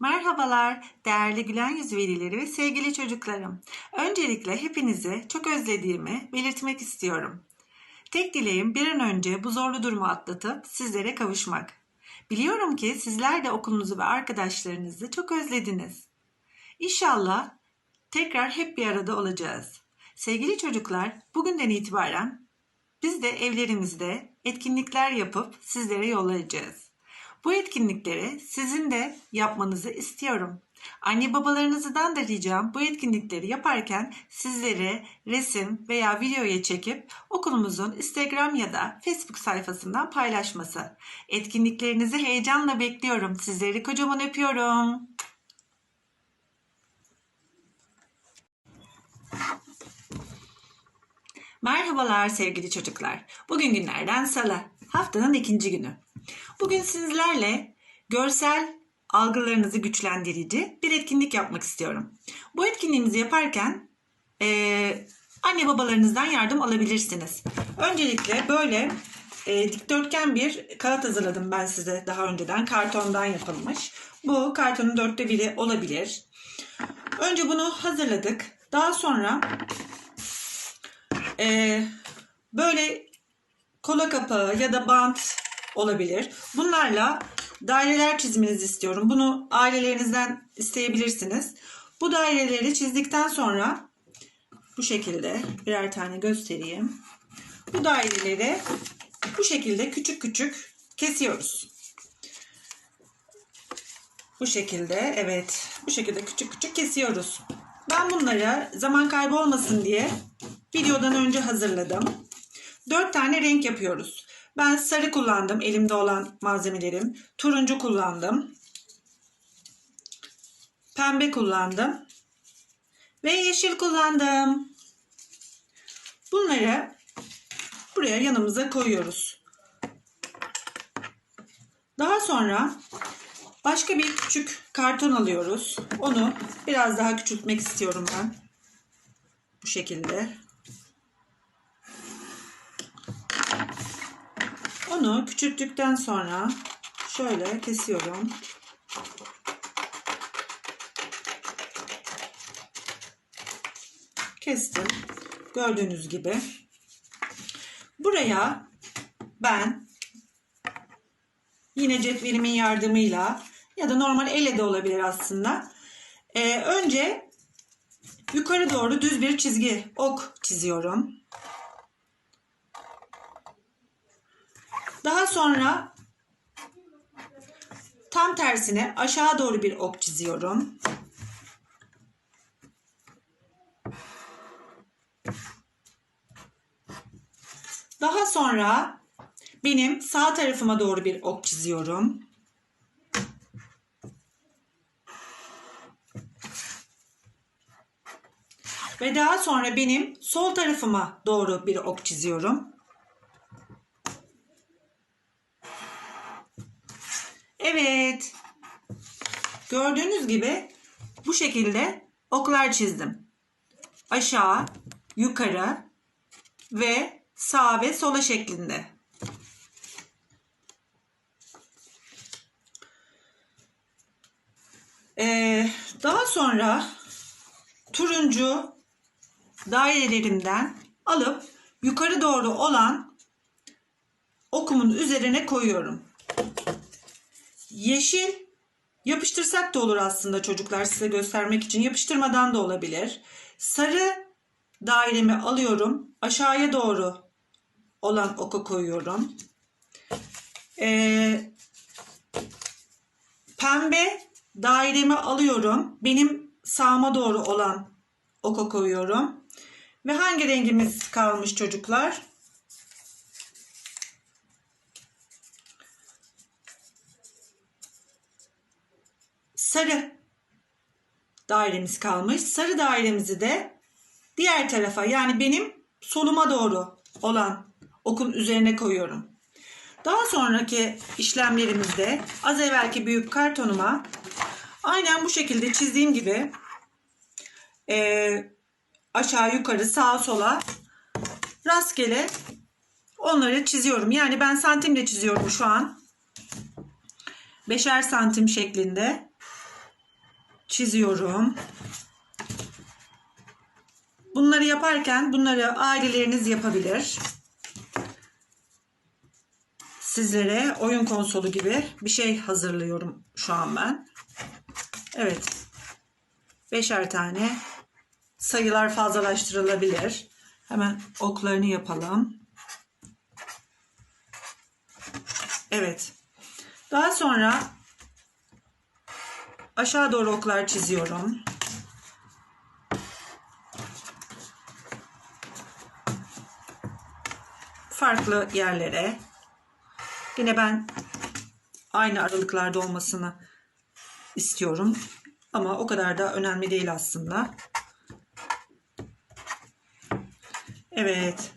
Merhabalar değerli gülen yüz velileri ve sevgili çocuklarım. Öncelikle hepinizi çok özlediğimi belirtmek istiyorum. Tek dileğim bir an önce bu zorlu durumu atlatıp sizlere kavuşmak. Biliyorum ki sizler de okulunuzu ve arkadaşlarınızı çok özlediniz. İnşallah tekrar hep bir arada olacağız. Sevgili çocuklar, bugünden itibaren biz de evlerimizde etkinlikler yapıp sizlere yollayacağız. Bu etkinlikleri sizin de yapmanızı istiyorum. Anne babalarınızdan da ricam bu etkinlikleri yaparken sizlere resim veya videoya çekip okulumuzun Instagram ya da Facebook sayfasından paylaşması. Etkinliklerinizi heyecanla bekliyorum. Sizleri kocaman öpüyorum. Merhabalar sevgili çocuklar. Bugün günlerden salı. Haftanın ikinci günü. Bugün sizlerle görsel algılarınızı güçlendirici bir etkinlik yapmak istiyorum. Bu etkinliğimizi yaparken eee, anne babalarınızdan yardım alabilirsiniz. Öncelikle böyle e, dikdörtgen bir kağıt hazırladım ben size daha önceden. Kartondan yapılmış. Bu kartonun dörtte biri olabilir. Önce bunu hazırladık. Daha sonra e, böyle kola kapağı ya da bant olabilir. Bunlarla daireler çizmenizi istiyorum. Bunu ailelerinizden isteyebilirsiniz. Bu daireleri çizdikten sonra bu şekilde birer tane göstereyim. Bu daireleri bu şekilde küçük küçük kesiyoruz. Bu şekilde evet bu şekilde küçük küçük kesiyoruz. Ben bunları zaman kaybı olmasın diye videodan önce hazırladım. 4 tane renk yapıyoruz. Ben sarı kullandım elimde olan malzemelerim. Turuncu kullandım. Pembe kullandım. Ve yeşil kullandım. Bunları buraya yanımıza koyuyoruz. Daha sonra başka bir küçük karton alıyoruz. Onu biraz daha küçültmek istiyorum ben. Bu şekilde. Onu küçülttükten sonra şöyle kesiyorum. Kestim. Gördüğünüz gibi. Buraya ben yine cetvelimin yardımıyla ya da normal elle de olabilir aslında. Ee, önce yukarı doğru düz bir çizgi ok çiziyorum. Daha sonra tam tersine aşağı doğru bir ok çiziyorum. Daha sonra benim sağ tarafıma doğru bir ok çiziyorum. Ve daha sonra benim sol tarafıma doğru bir ok çiziyorum. Evet. Gördüğünüz gibi bu şekilde oklar çizdim. Aşağı, yukarı ve sağa ve sola şeklinde. Ee, daha sonra turuncu dairelerimden alıp yukarı doğru olan okumun üzerine koyuyorum. Yeşil yapıştırsak da olur aslında çocuklar size göstermek için. Yapıştırmadan da olabilir. Sarı dairemi alıyorum. Aşağıya doğru olan oku koyuyorum. Ee, pembe dairemi alıyorum. Benim sağıma doğru olan oku koyuyorum. Ve hangi rengimiz kalmış çocuklar? Sarı dairemiz kalmış. Sarı dairemizi de diğer tarafa yani benim soluma doğru olan okun üzerine koyuyorum. Daha sonraki işlemlerimizde az evvelki büyük kartonuma aynen bu şekilde çizdiğim gibi e, aşağı yukarı sağa sola rastgele onları çiziyorum. Yani ben santimle çiziyorum şu an. Beşer santim şeklinde. Çiziyorum. Bunları yaparken bunları aileleriniz yapabilir. Sizlere oyun konsolu gibi bir şey hazırlıyorum şu an ben. Evet. Beşer tane sayılar fazlalaştırılabilir. Hemen oklarını yapalım. Evet. Daha sonra aşağı doğru oklar çiziyorum. Farklı yerlere. Yine ben aynı aralıklarda olmasını istiyorum. Ama o kadar da önemli değil aslında. Evet.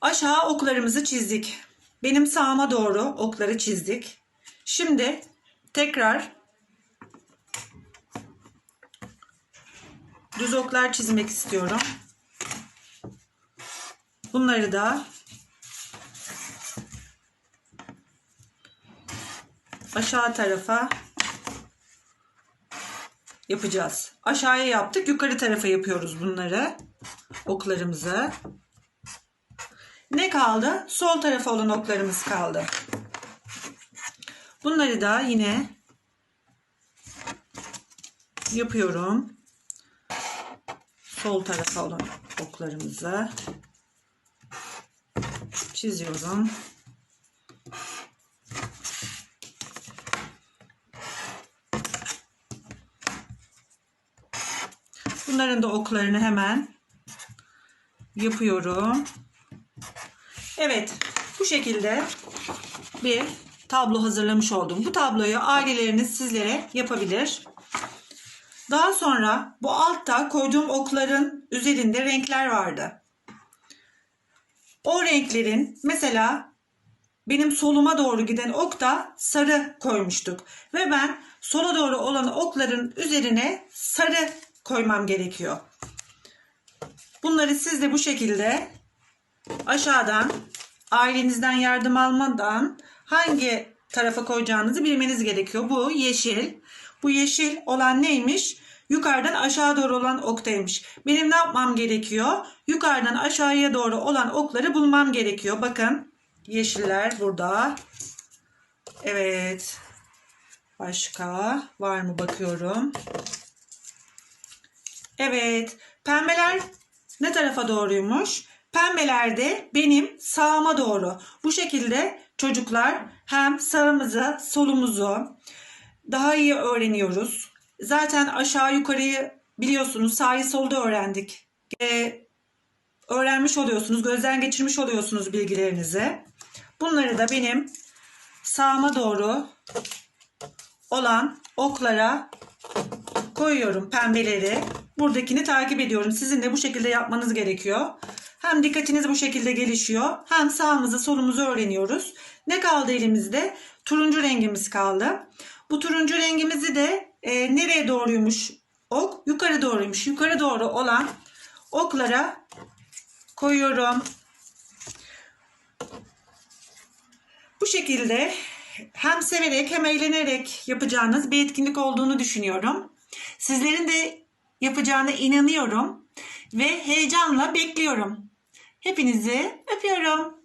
Aşağı oklarımızı çizdik. Benim sağıma doğru okları çizdik. Şimdi tekrar düz oklar çizmek istiyorum. Bunları da aşağı tarafa yapacağız. Aşağıya yaptık. Yukarı tarafa yapıyoruz bunları. Oklarımızı. Ne kaldı? Sol tarafa olan oklarımız kaldı. Bunları da yine yapıyorum. Sol tarafa olan oklarımızı çiziyorum. Bunların da oklarını hemen yapıyorum. Evet, bu şekilde bir tablo hazırlamış oldum. Bu tabloyu aileleriniz sizlere yapabilir. Daha sonra bu altta koyduğum okların üzerinde renkler vardı. O renklerin mesela benim soluma doğru giden okta sarı koymuştuk. Ve ben sola doğru olan okların üzerine sarı koymam gerekiyor. Bunları siz de bu şekilde aşağıdan ailenizden yardım almadan hangi tarafa koyacağınızı bilmeniz gerekiyor. Bu yeşil. Bu yeşil olan neymiş? Yukarıdan aşağı doğru olan oktaymış. Benim ne yapmam gerekiyor? Yukarıdan aşağıya doğru olan okları bulmam gerekiyor. Bakın yeşiller burada. Evet. Başka var mı bakıyorum. Evet. Pembeler ne tarafa doğruymuş? Pembeler de benim sağıma doğru. Bu şekilde çocuklar hem sağımızı solumuzu daha iyi öğreniyoruz. Zaten aşağı yukarıyı biliyorsunuz sağı solda öğrendik. Ee, öğrenmiş oluyorsunuz, gözden geçirmiş oluyorsunuz bilgilerinizi. Bunları da benim sağıma doğru olan oklara koyuyorum pembeleri. Buradakini takip ediyorum. Sizin de bu şekilde yapmanız gerekiyor. Hem dikkatiniz bu şekilde gelişiyor. Hem sağımızı solumuzu öğreniyoruz. Ne kaldı elimizde? Turuncu rengimiz kaldı. Bu turuncu rengimizi de e, nereye doğruymuş ok? Yukarı doğruymuş. Yukarı doğru olan oklara koyuyorum. Bu şekilde hem severek hem eğlenerek yapacağınız bir etkinlik olduğunu düşünüyorum. Sizlerin de yapacağına inanıyorum ve heyecanla bekliyorum. Hepinizi öpüyorum.